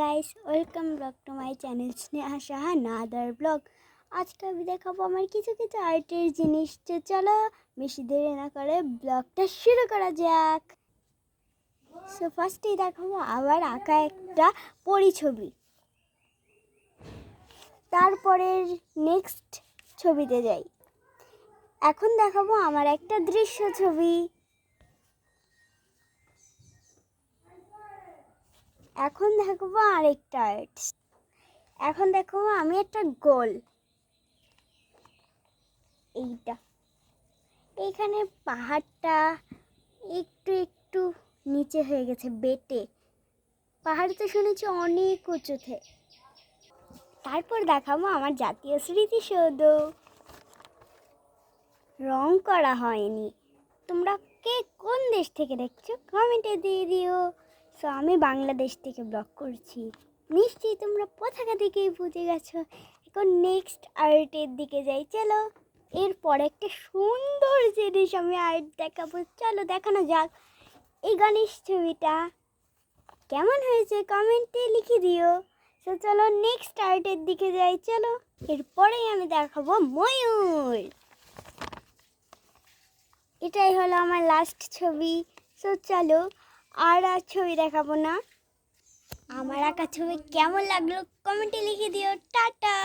Guys welcome vlog to my channel Sneha Saha another vlog আজকে আমি দেখাবো আমার কিছু কিছু আর্টের জিনিস। তো চলো, বেশি দেরি না করে ব্লগটা শুরু করা যাক। সো ফার্স্টেই দেখাবো আবার আঁকা একটা পরিছবি। তারপরের নেক্সট ছবিতে যাই। এখন দেখাবো আমার একটা দৃশ্য ছবি। এখন দেখব আরেকটা আর্ট এখন দেখব আমি একটা গোল এইটা। এইখানে পাহাড়টা একটু একটু নিচে হয়ে গেছে, বেটে। পাহাড় তো শুনেছি অনেক উঁচুতে। তারপর দেখাবো আমার জাতীয় স্মৃতিসৌধ রং করা হয়নি। তোমরা কে কোন দেশ থেকে দেখছ? কমেন্টে দিয়ে দিও। সো আমি বাংলাদেশ থেকে ব্লগ করছি। নিশ্চয়ই তোমরা পতাকা দিকেই বুঝে গেছো? এখন নেক্সট আর্টের দিকে যাই, চলো। এরপর একটা সুন্দর জিনিস আমি আর্ট দেখাবো। চলো, দেখানো যাক। এই গণেশ ছবিটা কেমন হয়েছে? কমেন্টে লিখে দিও। তো চলো নেক্সট আর্টের দিকে যাই, চলো। এরপরেই আমি দেখাবো ময়ূর। এটাই হলো আমার লাস্ট ছবি। সো চলো আর আর ছবি দেখাবো না। আমার আঁকা ছবি কেমন লাগল? কমেন্টে লিখে দিও। টাটা।